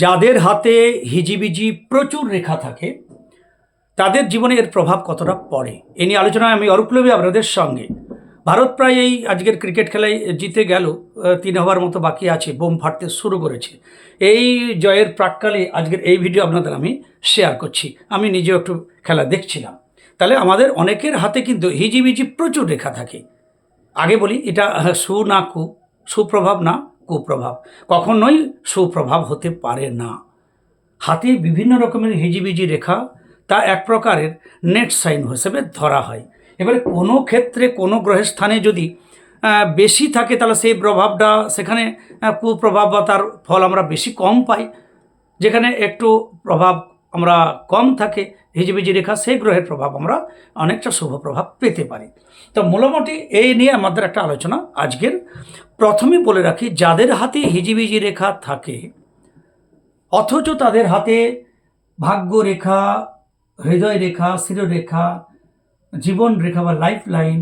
যাদের হাতে হিজিবিজি প্রচুর রেখা থাকে, তাদের জীবনে এর প্রভাব কতটা পড়ে? এ নিয়ে আলোচনায় আমি অরূপলবী আপনাদের সঙ্গে। ভারত প্রায় এই আজকের ক্রিকেট খেলায় জিতে গেল তিন ওভার মতো বাকি আছে, বোম ফাটতে শুরু করেছে। এই জয়ের প্রাককালে আজকের এই ভিডিও আপনাদের আমি শেয়ার করছি। আমি নিজেও একটু খেলা দেখছিলাম। তাহলে আমাদের অনেকের হাতে কিন্তু হিজিবিজি প্রচুর রেখা থাকে। আগে বলি, এটা সু না কু, সুপ্রভাব না। কুপ্রভাব। কখনোই সুপ্রভাব হতে পারে না। হাতে বিভিন্ন রকমের হিজিবিজি রেখা তা এক প্রকারের নেট সাইন হিসেবে ধরা হয়। এবারে কোনো ক্ষেত্রে কোনো গ্রহের স্থানে যদি বেশি থাকে তাহলে সেই প্রভাবটা সেখানে কুপ্রভাব বা তার ফল আমরা বেশি কম পাই। যেখানে একটু প্রভাব আমরা কম থাকে, হিজিবিজি রেখা সেই গ্রহের প্রভাব আমরা অনেকটা শুভ প্রভাব পেতে পারি। তো মোটামুটি এই নিয়ে আমাদের একটা আলোচনা আজকের। প্রথমে বলে রাখি, যাদের হাতে হিজিবিজি রেখা থাকে, অথচ তাদের হাতে ভাগ্য রেখা, হৃদয় রেখা শিরোরেখা জীবন রেখা বা লাইফ লাইন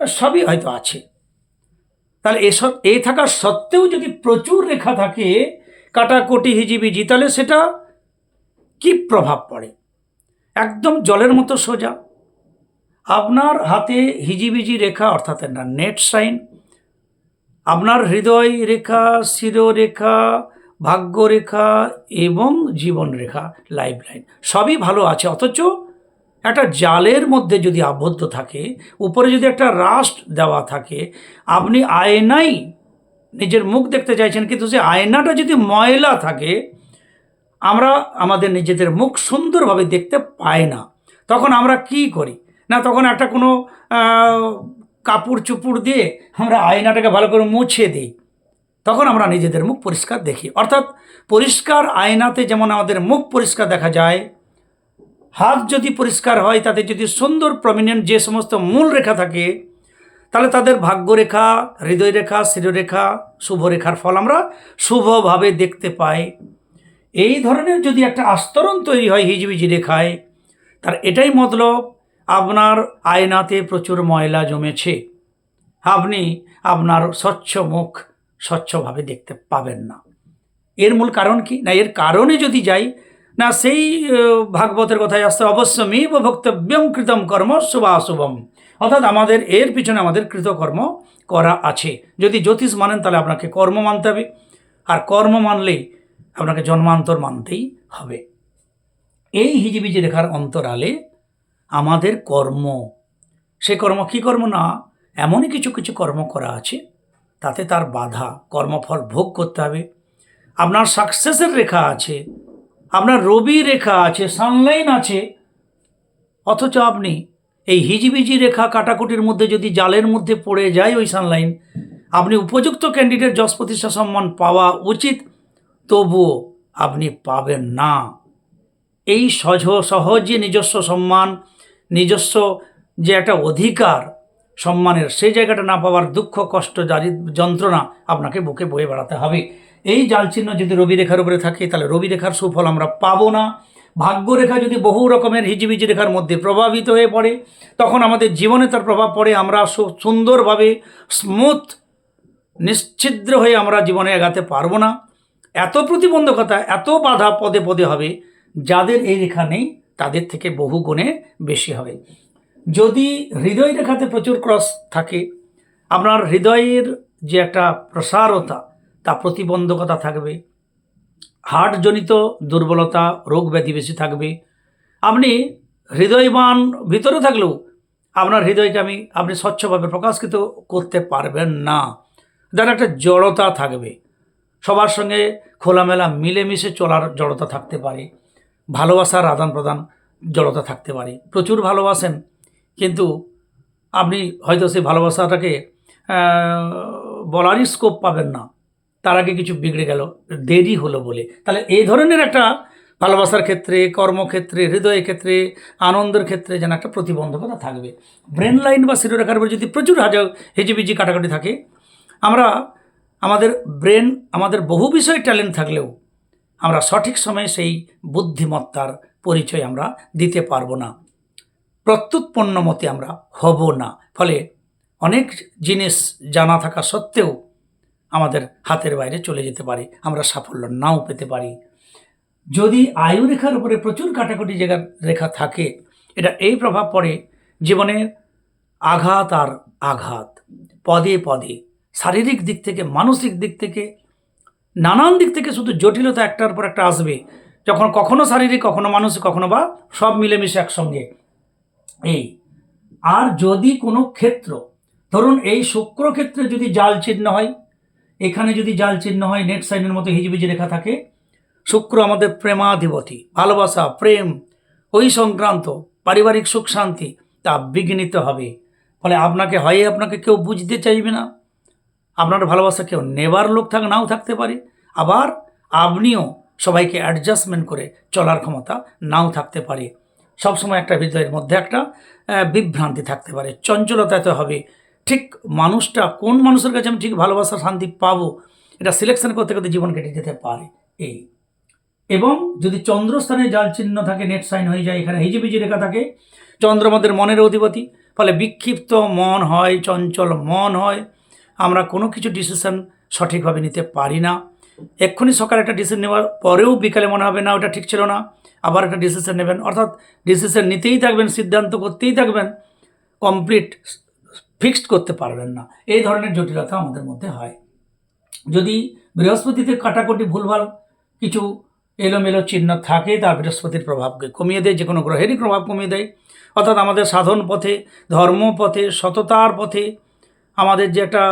সবই হয়তো আছে। তাহলে এসব এ থাকা সত্ত্বেও যদি প্রচুর রেখা থাকে, কাটাকুটি, হিজিবিজি, তাহলে সেটা কি প্রভাব পড়ে? একদম জলের মতো সোজা। আপনার হাতে হিজিবিজি রেখা, অর্থাৎ না নেট সাইন, আপনার হৃদয় রেখা শিরোরেখা ভাগ্যরেখা এবং জীবন রেখা লাইফ লাইন সবই ভালো আছে। অথচ একটা জালের মধ্যে যদি আবদ্ধ থাকে, উপরে যদি একটা রাস্ট দেওয়া থাকে, আপনি আয়নাই নিজের মুখ দেখতে চাইছেন, কিন্তু সে আয়নাটা যদি ময়লা থাকে আমরা আমাদের নিজেদের মুখ সুন্দরভাবে দেখতে পাই না। তখন আমরা কি করি? না, তখন একটা কোনো কাপড় চুপুড় দিয়ে আমরা আয়নাটাকে ভালো করে মুছে দিই। তখন আমরা নিজেদের মুখ পরিষ্কার দেখি। অর্থাৎ পরিষ্কার আয়নাতে যেমন আমাদের মুখ পরিষ্কার দেখা যায়, হাত যদি পরিষ্কার হয়, তাতে যদি সুন্দর প্রমিনেন্ট যে সমস্ত মূল রেখা থাকে, তাহলে তাদের ভাগ্যরেখা হৃদয় রেখা শিরোরেখা, শুভরেখার ফল আমরা শুভভাবে দেখতে পাই। এই ধরনের যদি একটা আস্তরণ তৈরি হয় হিজিবিজি রেখায় তার এটাই মতলব, আপনার আয়নাতে প্রচুর ময়লা জমেছে। আপনি আপনার স্বচ্ছ মুখ স্বচ্ছভাবে দেখতে পাবেন না। এর মূল কারণ কি? না, এর কারণে যদি যাই, না, সেই ভাগবতের কথায় আসতে অবশ্যমেব ভক্তব্যম কৃতম কর্ম শুভাশুভম। অর্থাৎ আমাদের, এর পিছনে আমাদের কৃতকর্ম করা আছে। যদি জ্যোতিষ মানেন, তাহলে আপনাকে কর্ম মানতে হবে। আর কর্ম মানলেই আপনাকে জন্মান্তর মানতেই হবে। এই হিজিবিজি রেখার অন্তরালে আমাদের কর্ম, সে কর্ম কী কর্ম না, এমনই কিছু কিছু কর্ম করা আছে, তাতে তার বাধা, কর্মফল ভোগ করতে হবে। আপনার সাকসেসের রেখা আছে, আপনার রবি রেখা আছে সানলাইন আছে, অথচ আপনি এই হিজিবিজি রেখা কাটাকুটির মধ্যে যদি জালের মধ্যে পড়ে যায় ওই সানলাইন আপনি উপযুক্ত ক্যান্ডিডেট যশ প্রতিষ্ঠা সম্মান পাওয়া উচিত। তবুও আপনি পাবেন না। এই সহজ সহজে নিজস্ব সম্মান, নিজস্ব যে একটা অধিকার সম্মানের, সেই জায়গাটা না পাওয়ার দুঃখ, কষ্ট, জারি, যন্ত্রণা আপনাকে বুকে বয়ে বেড়াতে হবে। এই জাল চিহ্ন যদি রবি রেখার উপরে থাকে, তাহলে রবি রেখার সুফল আমরা পাবো না। ভাগ্যরেখা যদি বহু রকমের হিজিবিজি রেখার মধ্যে প্রভাবিত হয়ে পড়ে, তখন আমাদের জীবনে তার প্রভাব পড়ে, আমরা সুন্দরভাবে স্মুথ, নিশ্ছিদ্র হয়ে আমরা জীবনে এগাতে পারব না। এত প্রতিবন্ধকতা, এত বাধা পদে পদে হবে, যাদের এই রেখা নেই, তাদের থেকে বহু গুণে বেশি হবে। যদি হৃদয় রেখাতে প্রচুর ক্রস থাকে, আপনার হৃদয়ের যে একটা প্রসারতা, তা প্রতিবন্ধকতা থাকবে হার্টজনিত দুর্বলতা, রোগ ব্যাধি বেশি থাকবে, আপনি হৃদয়বান ভিতরে থাকলেও আপনার হৃদয়কে আমি, আপনি স্বচ্ছভাবে প্রকাশিত করতে পারবেন না। যার একটা জড়তা থাকবে সবার সঙ্গে খোলামেলা মিলেমিশে চলার জড়তা থাকতে পারে, ভালোবাসার আদান প্রদান জড়তা থাকতে পারে। প্রচুর ভালোবাসেন, কিন্তু আপনি হয়তো সেই ভালোবাসাটাকে বলারই স্কোপ পাবেন না। তার আগে কিছু বিগড়ে গেল, দেরি হলো বলে। তাহলে এই ধরনের একটা ভালোবাসার ক্ষেত্রে, কর্মক্ষেত্রে হৃদয়ের ক্ষেত্রে, আনন্দের ক্ষেত্রে যেন একটা প্রতিবন্ধকতা থাকবে। ব্রেন লাইন বা শিরোরেখার উপর যদি প্রচুর হাজার হেজিবিজি কাটাকাটি থাকে, আমরা আমাদের ব্রেন, আমাদের বহু বিষয়ে ট্যালেন্ট থাকলেও আমরা সঠিক সময়ে সেই বুদ্ধিমত্তার পরিচয় আমরা দিতে পারব না। প্রত্যুৎপন্ন মতে আমরা হব না। ফলে অনেক জিনিস জানা থাকা সত্ত্বেও আমাদের হাতের বাইরে চলে যেতে পারে, আমরা সাফল্য নাও পেতে পারি। যদি আয়ু রেখার উপরে প্রচুর কাটাকুটি জায়গার রেখা থাকে, এটা এই প্রভাব পড়ে জীবনে আঘাত আর আঘাত, পদে পদে। শারীরিক দিক থেকে, মানসিক দিক থেকে, নানান দিক থেকে শুধু জটিলতা একটার পর একটা আসবে। যখন কখনো শারীরিক, কখনো মানসিক, কখনো বা সব মিলেমিশে একসঙ্গে। এই। আর যদি কোনো ক্ষেত্র, ধরুন এই শুক্র ক্ষেত্রে যদি জাল চিহ্ন হয়, এখানে যদি জাল চিহ্ন হয়, নেট সাইনের মতো হিজিবিজি রেখা থাকে, শুক্র আমাদের প্রেমাধিপতি, ভালোবাসা, প্রেম, ওই সংক্রান্ত, পারিবারিক সুখ শান্তি, তা বিঘ্নিত হবে। ফলে আপনাকে, হয় আপনাকে কেউ বুঝতে চাইবে না। আপনার ভালোবাসা কেউ নেবার লোক থাক, নাও থাকতে পারে। আবার আপনিও সবাইকে অ্যাডজাস্টমেন্ট করে চলার ক্ষমতা নাও থাকতে পারে। সবসময় একটা হৃদয়ের মধ্যে একটা বিভ্রান্তি থাকতে পারে। চঞ্চলতাতে হবে। ঠিক মানুষটা কোন মানুষের কাছে আমি ঠিক ভালোবাসা, শান্তি পাবো, এটা সিলেকশন করতে করতে জীবন কেটে যেতে পারে। এই। এবং যদি চন্দ্রস্থানে জাল চিহ্ন থাকে নেট সাইন হয়ে যায়, এখানে হিজিবিজি রেখা থাকে চন্দ্র আমাদের মনের অধিপতি, ফলে বিক্ষিপ্ত মন হয়, চঞ্চল মন হয়। আমরা কোনো কিছু ডিসিশন সঠিকভাবে নিতে পারি না। এক্ষুনি সকালে একটা ডিসিশন নেওয়ার পরেও বিকালে মনে হবে, না, ওটা ঠিক ছিল না। আবার একটা ডিসিশন নেবেন। অর্থাৎ ডিসিশন নিতেই থাকবেন, সিদ্ধান্ত করতেই থাকবেন কমপ্লিট ফিক্সড করতে পারবেন না। এই ধরনের জটিলতা আমাদের মধ্যে হয়। যদি বৃহস্পতিতে কাটাকুটি, ভুলভাল কিছু এলোমেলো চিহ্ন থাকে, তা বৃহস্পতির প্রভাবকে কমিয়ে দেয় যে কোনো গ্রহেরই প্রভাব কমিয়ে দেয়। অর্থাৎ আমাদের সাধন পথে, ধর্ম পথে, সততার পথে আমাদের যে একটা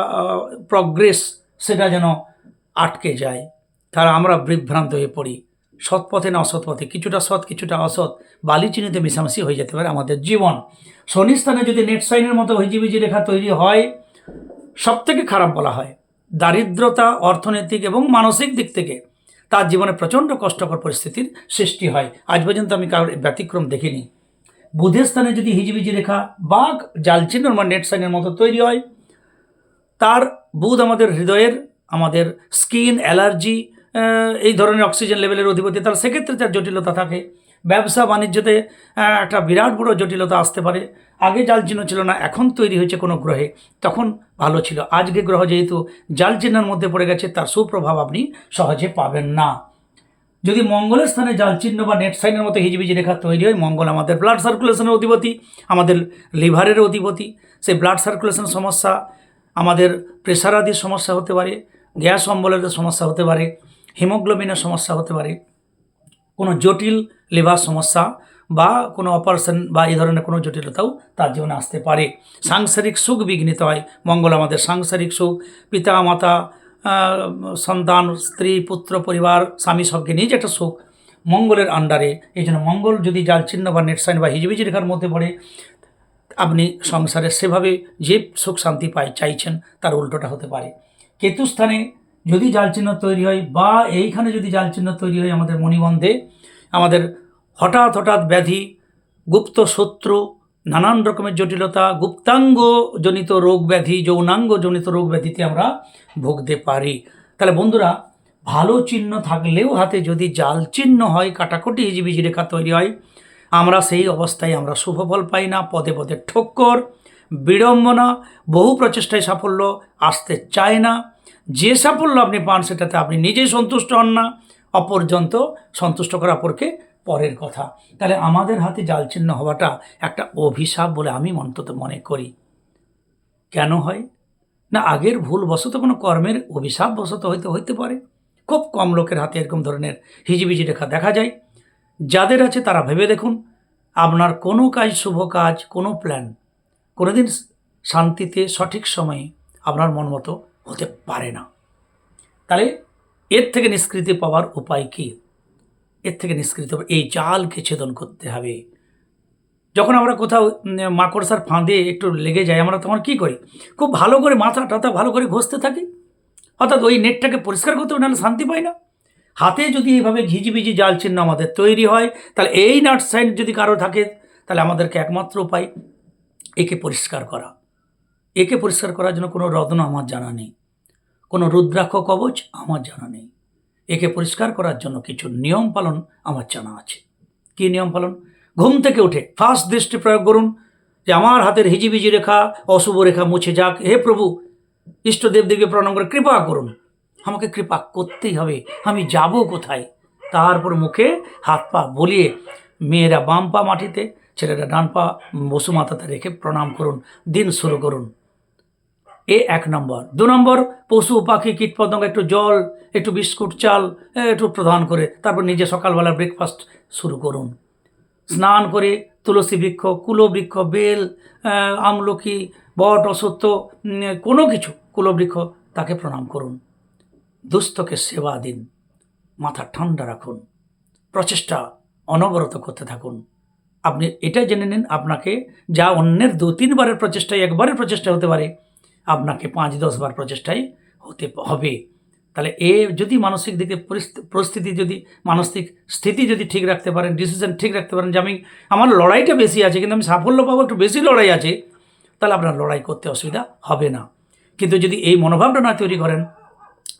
প্রগ্রেস সেটা যেন আটকে যায়। তারা আমরা বিভ্রান্ত হয়ে পড়ি। সৎ পথে না অসৎ পথে। কিছুটা সৎ, কিছুটা অসৎ। বালি চিনিতে মিশামিশি হয়ে যেতে পারে আমাদের জীবন। শনি স্থানে যদি নেট সাইনের মতো হিজিবিজি রেখা তৈরি হয় সব থেকে খারাপ বলা হয়, দারিদ্রতা, অর্থনৈতিক এবং মানসিক দিক থেকে তার জীবনে প্রচণ্ড কষ্টকর পরিস্থিতির সৃষ্টি হয়। আজ পর্যন্ত আমি কারোর ব্যতিক্রম দেখিনি। বুধের স্থানে যদি হিজিবিজি রেখা বাঘ জালচিহ্ন বা নেট সাইনের মতো তৈরি হয় তার বুধ আমাদের হৃদয়ের, আমাদের স্কিন, অ্যালার্জি এই ধরনের অক্সিজেন লেভেলের অধিপতি। তার সেক্ষেত্রে তার জটিলতা থাকে, ব্যবসা বাণিজ্যতে একটা বিরাট বড় জটিলতা আসতে পারে। আগে জাল চিহ্ন ছিল না, এখন তৈরি হয়েছে কোনো গ্রহে। তখন ভালো ছিল। আজকে গ্রহ যেহেতু জাল চিহ্নের মধ্যে পড়ে গেছে, তার সুপ্রভাব আপনি সহজে পাবেন না। যদি মঙ্গলের স্থানে জাল চিহ্ন বা নেট সাইনের মতো হিজিবিজি রেখা তৈরি হয়, মঙ্গল আমাদের ব্লাড সার্কুলেশনের অধিপতি, আমাদের লিভারের অধিপতি। সেই ব্লাড সার্কুলেশন সমস্যা আমাদের আদির সমস্যা হতে পারে গ্যাস অম্বলের সমস্যা হতে পারে হিমোগ্লোবিনের সমস্যা হতে পারে, কোনো জটিল লিভার সমস্যা বা কোনো অপারেশন বা এই ধরনের কোনো জটিলতাও তার জীবনে আসতে পারে। সাংসারিক সুখ বিঘ্নিত হয়, মঙ্গল আমাদের সাংসারিক সুখ, পিতা, মাতা সন্তান, স্ত্রী, পুত্র, পরিবার, স্বামী সবকে নিয়ে যে একটা সুখ মঙ্গলের আন্ডারে এই জন্য মঙ্গল যদি জাল চিহ্ন বা নেট সাইন বা হিজিবিজি রেখার মধ্যে পড়ে আপনি সংসারে সেভাবে যে সুখ শান্তি পাই, চাইছেন, তার উল্টোটা হতে পারে। কেতুস্থানে যদি জাল চিহ্ন তৈরি হয় বা এইখানে যদি জাল চিহ্ন তৈরি হয় আমাদের মণিবন্ধে, আমাদের হঠাৎ হঠাৎ ব্যাধি, গুপ্ত শত্রু, নানান রকমের জটিলতা গুপ্তাঙ্গ জনিত রোগ ব্যাধি যৌনাঙ্গ জনিত রোগ ব্যাধিতে আমরা ভুগতে পারি। তাহলে বন্ধুরা, ভালো চিহ্ন থাকলেও হাতে যদি জাল চিহ্ন হয়, কাটাকুটি হিজিবিজি রেখা তৈরি হয় আমরা সেই অবস্থায় আমরা শুভফল পাই না, পদে পদে ঠক্কর বিড়ম্বনা, বহু প্রচেষ্টায় সাফল্য আসতে চায় না। যে সাফল্য আপনি পান সেটাতে আপনি নিজেই সন্তুষ্ট হন না। অপরজন্ত সন্তুষ্ট করা অপরকে পরের কথা। তাহলে আমাদের হাতে জাল চিহ্ন হওয়াটা একটা অভিশাপ বলে আমি অন্তত মনে করি। কেন হয়? না, আগের ভুল বশত কোনো কর্মের অভিশাপ বশত হইতে হইতে পারে। খুব কম লোকের হাতে এরকম ধরনের হিজিবিজি রেখা দেখা যায়। যাদের আছে তারা ভেবে দেখুন, আপনার কোনো কাজ শুভ কাজ, কোনো প্ল্যান কোনোদিন শান্তিতে, সঠিক সময়ে আপনার মন মতো হতে পারে না। তাহলে এর থেকে নিষ্কৃতি পাওয়ার উপায় কী? এর থেকে নিষ্কৃতি এই জালকে ছেদন করতে হবে। যখন আমরা কোথাও মাকড়সার ফাঁদে একটু লেগে যাই, আমরা তখন কী করি? খুব ভালো করে মাথা টাথা ভালো করে ঘষতে থাকি। অর্থাৎ ওই নেটটাকে পরিষ্কার করতে হবে, নাহলে শান্তি পাই না। হাতে যদি এইভাবে ঝিঝিবিঝি জাল চিহ্ন আমাদের তৈরি হয়, তাহলে এই নাট সাইন যদি কারও থাকে, তাহলে আমাদেরকে একমাত্র উপায় একে পরিষ্কার করা। একে পরিষ্কার করার জন্য কোনো রত্ন আমার জানা নেই। কোনো রুদ্রাক্ষ কবচ আমার জানা নেই। একে পরিষ্কার করার জন্য কিছু নিয়ম পালন আমার জানা আছে। কী নিয়ম পালন? ঘুম থেকে উঠে ফার্স্ট দৃষ্টি প্রয়োগ করুন, যে আমার হাতের হিজিবিজি রেখা, অশুভ রেখা মুছে যাক। হে প্রভু ইষ্টদেব দেবীকে প্রণাম করে কৃপা করুন। আমাকে কৃপা করতেই হবে। আমি যাব কোথায়? তারপর মুখে হাত পা বলিয়ে মেয়েরা বাম পা মাটিতে, ছেলেরা ডান পা বসু মাথাতে রেখে প্রণাম করুন, দিন শুরু করুন। এ এক নম্বর। দু নম্বর, পশু, পাখি কীটপতঙ্গ একটু জল, একটু বিস্কুট, চাল একটু প্রদান করে, তারপর নিজে সকালবেলা ব্রেকফাস্ট শুরু করুন। স্নান করে তুলসী বৃক্ষ, কুলো বৃক্ষ, বেল আমলকি, বট অসত্য কোনো কিছু কুলবৃক্ষ তাকে প্রণাম করুন। দুস্থকে সেবা দিন, মাথা ঠান্ডা রাখুন, প্রচেষ্টা অনবরত করতে থাকুন। আপনি এটা জেনে নিন, আপনাকে যা অন্যের দু, তিনবারের প্রচেষ্টায়, একবারের প্রচেষ্টা হতে পারে, আপনাকে পাঁচ দশবার প্রচেষ্টাই হতে হবে। তাহলে এ যদি মানসিক দিকে পরিস্থি- পরিস্থিতি যদি, মানসিক স্থিতি যদি ঠিক রাখতে পারেন ডিসিশন ঠিক রাখতে পারেন যে আমি, আমার লড়াইটা বেশি আছে, কিন্তু আমি সাফল্য পাবো, একটু বেশি লড়াই আছে, তাহলে আপনার লড়াই করতে অসুবিধা হবে না। কিন্তু যদি এই মনোভাবটা না তৈরি করেন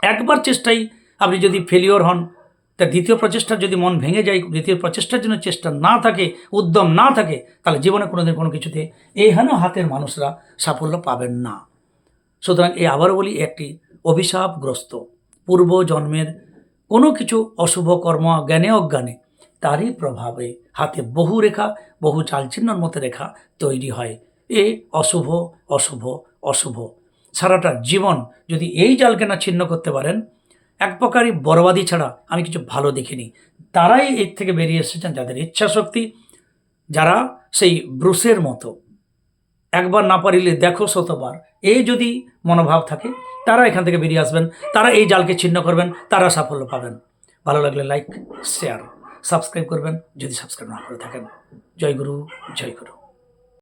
একবার চেষ্টাই আপনি যদি ফেলিওর হন, তা দ্বিতীয় প্রচেষ্টার যদি মন ভেঙে যায়, দ্বিতীয় প্রচেষ্টার জন্য চেষ্টা না থাকে, উদ্যম না থাকে, তাহলে জীবনে কোনোদিন কোনো কিছুতে এই হেন হাতের মানুষরা সাফল্য পাবেন না। সুতরাং এই আবারও বলি, একটি অভিশাপগ্রস্ত, পূর্ব জন্মের কোনো কিছু অশুভ কর্ম, জ্ঞানে অজ্ঞানে, তারই প্রভাবে হাতে বহু রেখা, বহু চালচিহ্নর মতো রেখা তৈরি হয়। এ অশুভ অশুভ অশুভ। সারাটা জীবন যদি এই জালকে না ছিন্ন করতে পারেন, এক প্রকারই বরবাদি ছাড়া আমি কিছু ভালো দেখিনি। তারাই এর থেকে বেরিয়ে এসেছেন যাদের ইচ্ছা শক্তি যারা সেই ব্রুসের মতো। একবার না পারিলে দেখো শতবার। এই যদি মনোভাব থাকে, তারা এখান থেকে বেরিয়ে আসবেন, তারা এই জালকে ছিন্ন করবেন, তারা সাফল্য পাবেন। ভালো লাগলে লাইক, শেয়ার, সাবস্ক্রাইব করবেন, যদি সাবস্ক্রাইব না করে থাকেন। জয় গুরু জয় গুরু।